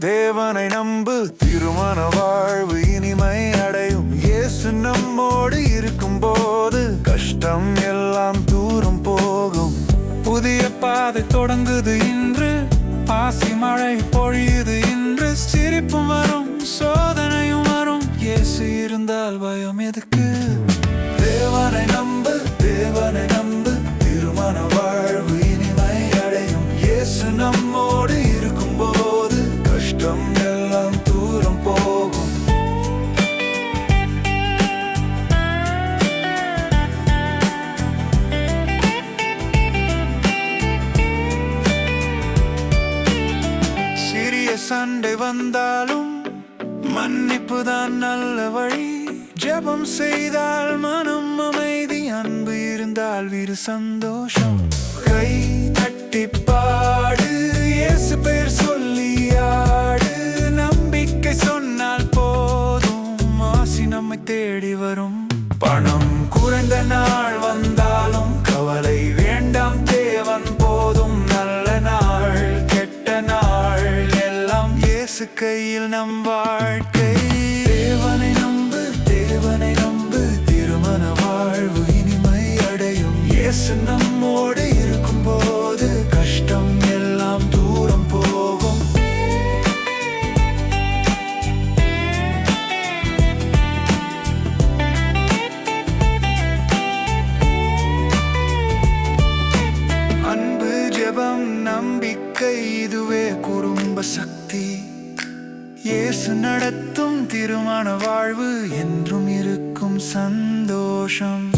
தேவனை நம்பு திருமண வாழ்வு இனிமை அடையும். இயேசு நம்மோடு இருக்கும் போது கஷ்டம் எல்லாம் தூரம் போகும். புதிய பாதை தொடங்குது இன்று பாசி மழை பொழியுது இன்று. சிரிப்பும் வரும் சோதனையும் வரும். இயேசு இருந்தால் பயம் எதுக்கு? சண்டை வந்தாலும் மன்னிப்பு தான் நல்ல வழி. ஜபம் செய்தால் மனம் அமைதி அன்பு இருந்தால் வீடு சந்தோஷம். கை தட்டி பாடு இயேசு பேர் சொல்லி ஆடு. நம்பிக்கை சொன்னால் போதும் ஆசி நம்மை தேடி வரும். இயேசு கையில் நம் வாழ்க்கை. தேவனை நம்பு தேவனை நம்பு திருமண வாழ்வு இனிமை அடையும். இயேசு நம்மோடு இருக்கும் போது கஷ்டம் எல்லாம் தூரம் போகும். அன்பு ஜெபம் நம்பிக்கை இதுவே குறும்ப சக்தி. இயேசு நடத்தும் திருமண வாழ்வு என்றும் இருக்கும் சந்தோஷம்.